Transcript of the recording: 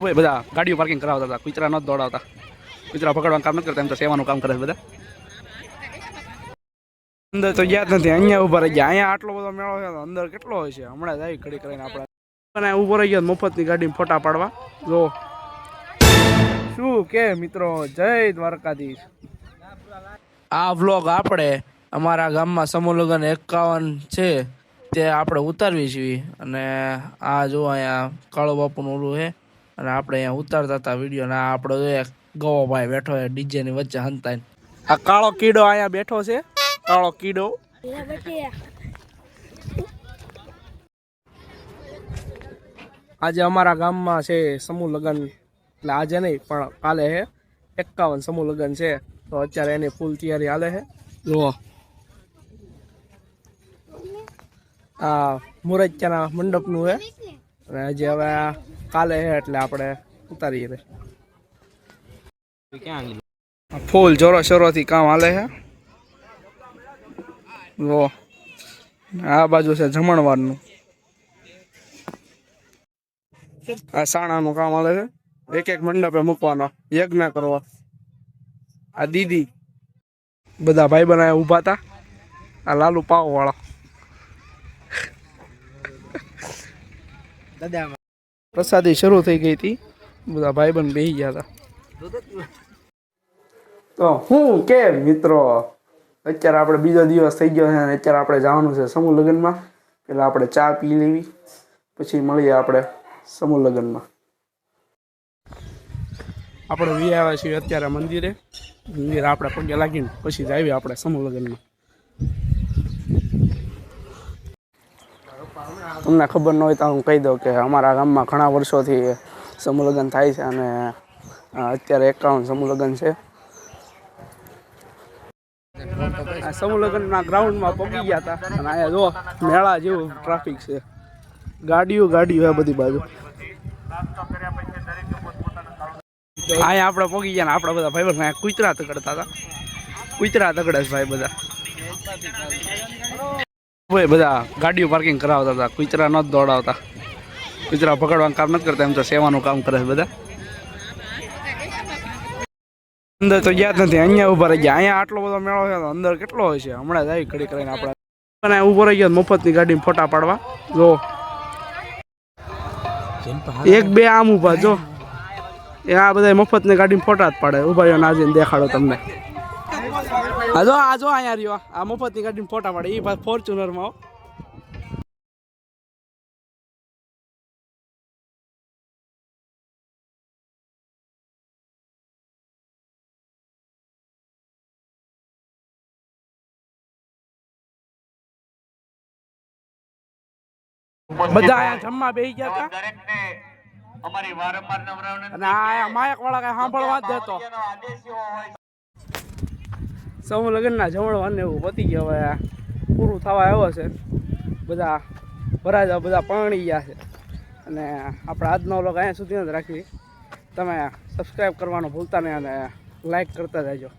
હોય બધા ગાડીઓ પાર્કિંગ કરાવતા હતા કુચરા ન દોડાવતા. કુચરા પકડવાનું કામ નથી કરતા, એમ તો સેવાનું કામ કરે છે બધા. અંદર તો ગયા નથી, અહીંયા ઊભા રહી ગયા. અહીંયા આટલો બધો મેળો છે, અંદર કેટલો હોય છે? હમણાં જાય ઘડી કરીને આપણે. અને ઊભો રહી ગયો, મફતની ગાડીમાં ફોટા પાડવા. જો. શું કે મિત્રો? જય દ્વારકાધીશ. આ વ્લોગ આપણે અમારા ગામમાં સમૂહ લગ્ન એકાવન છે, તે આપણે ઉતારવી છીએ અને આ જો અહીંયા કાળો બાપુનું ઓલું છે. અને આપણે અહીંયા ઉતારતા હતા વીડિયો ને આ આપણો ગવો ભાઈ બેઠો છે, ડીજે ની વચ્ચે હંતાઈને. આ કાળો કીડો અહીંયા બેઠો છે, કાળો કીડો. આજે અમારા ગામમાં છે સમૂહ લગ્ન, એટલે આજે નહીં, પણ કાલે છે. એકાવન સમૂહ લગ્ન છે, તો અત્યારે એની ફૂલ તૈયારી હાલે છે. જુઓ. આ મુરત્યાના મંડપનું છે. અને આજે હવે આ કાલે છે એટલે આપણે ઉતારીએ રે ફૂલ જોરો શોરોથી કામ હાલે છે વો. આ બાજુ છે જમણવારનું. આ સાણાનું કામ હાલે છે. એક એક મંડપે મૂકવાનો. યજ્ઞ કરવા. આ દીદી. બધા ભાઈ બનાવ્યા ઊભા હતા આ લાલુ પાવ વાળા પ્રસાદી શરૂ થઈ ગઈ હતી. બધા ભાઈ બંધ બેસી ગયા હતા. તો હું કે મિત્રો અત્યારે આપણે બીજો દિવસ થઈ ગયો છે અને અત્યારે આપણે જવાનું છે સમૂહ લગ્નમાં. પેલા આપણે ચા પી લેવી પછી મળીએ આપણે સમૂહ લગ્નમાં. આપણે વી આવ્યા છીએ અત્યારે મંદિરે. મંદિર આપણે પગે લાગીને પછી જ આવીએ આપણે સમૂહ લગ્નમાં. તમને ખબર ન હોય તો હું કહી દઉં કે અમારા ગામમાં ઘણા વર્ષોથી સમુલગ્ન થાય છે અને અત્યારે એકાવન સમુલગ્ન છે. સમૂહ ગ્રાઉન્ડમાં પગી ગયા હતા અને અહીંયા જો મેળા જેવું ટ્રાફિક છે. ગાડીઓ ગાડીઓ આ બધી બાજુ. અહીંયા આપણે પગી ગયા ને આપણા બધા ભાઈ બંધ કૂતરા તગડતા હતા. કૂતરા તગડે છે ભાઈ બધા. ભાઈ બધા ગાડીઓ પાર્કિંગ કરાવતા હતા. કૂતરા ન દોડાવતા. કૂતરા પકડવાનું કામ નથી કરતા, એમ તો સેવાનું કામ કરે છે બધા. અંદર તો ગયા નથી, અહીંયા ઊભા રહી ગયા. અહીંયા આટલો બધો મેળો છે અંદર કેટલો હોય છે? હમણાં જ ઘડી કરીને આપણે. અને ઊભો રહી ગયો મફતની ગાડીમાં ફોટા પાડવા. જો. એક બે આમ ઊભા જો. એ આ બધા મફતની ગાડીમાં ફોટા જ પાડે. ઊભા રહ્યો નાજીને દેખાડો તમને. આ જો આ જો અહીંયા રહ્યો. આ મફતની ગાડીમાં ફોટા પાડે. એ પાછ ફોર્ચ્યુનરમાં બધા અહીંયા જમવા બેસી ગયા હતા. અમારી વારંવાર નમ્ર અને આ માયક વાળા કઈ સાંભળવા જ દેતો. સમૂહ લગ્નના જમણવાને એવું પતી ગયો હવે. પૂરું થવા આવ્યો છે. બધા ભરાજા બધા પાણી ગયા છે. અને આપણે આજનો લોકો અહીંયા સુધી જ રાખી તમે સબસ્ક્રાઈબ કરવાનું ભૂલતા નહીં અને લાઈક કરતા જજો